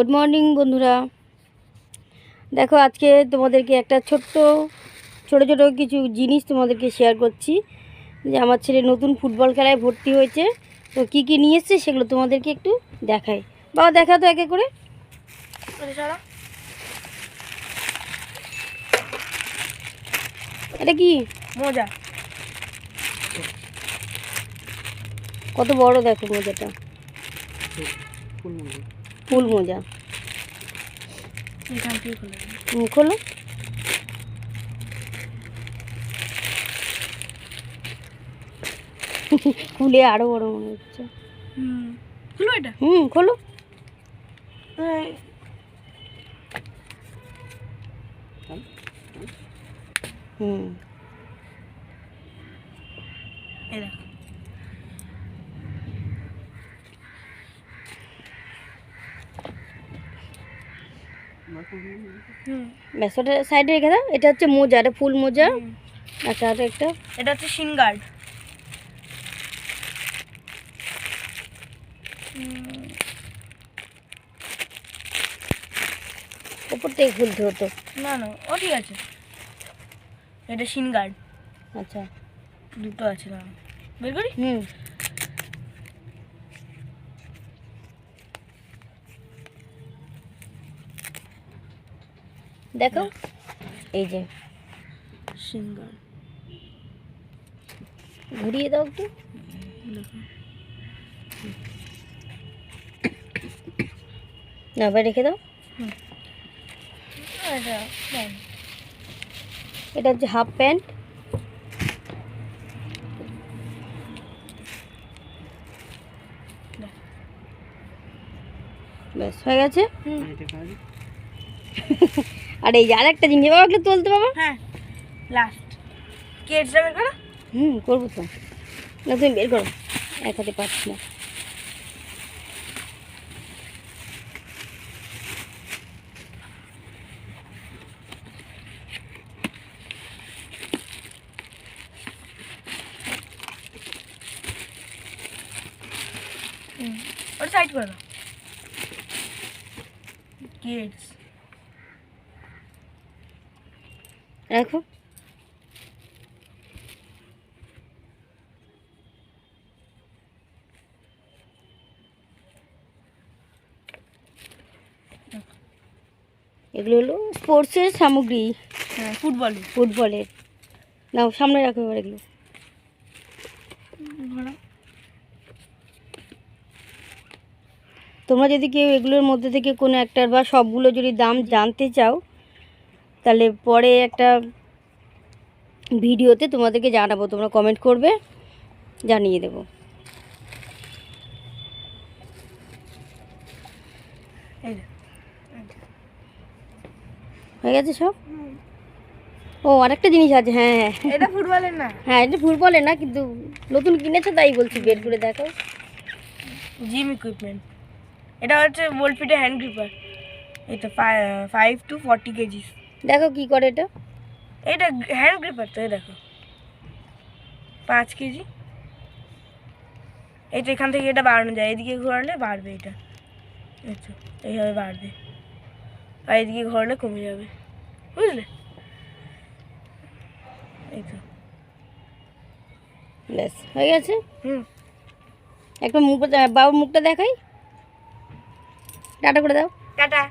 Good morning বন্ধুরা। দেখো আজকে তোমাদেরকে একটা ছোট্ট ছোট ছোট কিছু জিনিস তোমাদেরকে শেয়ার করছি। যে আমার ছেলে নতুন ফুটবল খেলায় ভর্তি হয়েছে। তো কি কি নিয়ে এসছে সেগুলো তোমাদেরকে একটু দেখাই। বাবা দেখা তো একে করে। এটা কি? মজা। কত বড় দেখো মোজাটা। ফুল মোজা। খুলে হুম, খোলো। খুলে আরও বড় মনে হচ্ছে। হুম খুলবো এটা। হুম খোলো। হুম। এই ব্যাস ওটা সাইডে রেখে দাও। এটা হচ্ছে মোজা এটা ফুল মোজা। আচ্ছা আর একটা। এটা হচ্ছে সিনগার্ড ওপর থেকে খুলতে হতো না না ও ঠিক আছে। এটা সিনগার্ড আচ্ছা। দুটো আছে না? বের করি? হুম। দেখো। এই যে। ঘুরিয়ে দাও একটু। না আবার রেখে দাও। এটা হচ্ছে হাফ প্যান্ট। ব্যাস হয়ে গেছে? হুম। আর এই যে আরেকটা জিনিস বাবা একটু তুলতে বাবা হ্যাঁ লাস্ট কেটসটা বের করো? হুম করব তো। না তুমি বের করো। এক হাতে পারছি না। হুম ওটা সাইড করে দাও। কিডস রাখো এগুলো হলো স্পোর্টসের সামগ্রী। হ্যাঁ ফুটবল ফুটবলের। নাও সামনে রাখো এবার এগুলো। তোমরা যদি কেউ এগুলোর মধ্যে থেকে কোনো একটার বা সবগুলো যদি দাম জানতে চাও তাহলে পরে একটা ভিডিওতে তোমাদেরকে জানাব তোমরা কমেন্ট করবে জানিয়ে দেবো। হয়ে গেছে সব? ও আরেকটা জিনিস আছে হ্যাঁ হ্যাঁ। এটা ফুটবলের না? হ্যাঁ এটা ফুটবলের না কিন্তু নতুন কিনেছো তাই বলছি বের করে দেখো। জিম ইকুইপমেন্ট এটা হচ্ছে বোলফিটে হ্যান্ড গ্রিপার তো ফাইভ টু ফর্টি কেজিস দেখো কি করে এটা। এটা হ্যান্ড গ্রিপার তো এই দেখো। পাঁচ কেজি। এই তো এখান থেকে এটা বাড়ানো যায় এদিকে ঘোরালে বাড়বে এটা। তো এইভাবে বাড়বে। আর এদিকে ঘোরালে কমে যাবে। বুঝলে? এই তো। ব্যাস হয়ে গেছে? হুম। একটা মুখটা বাবুর মুখটা দেখাই। টাটা করে দাও। টাটা।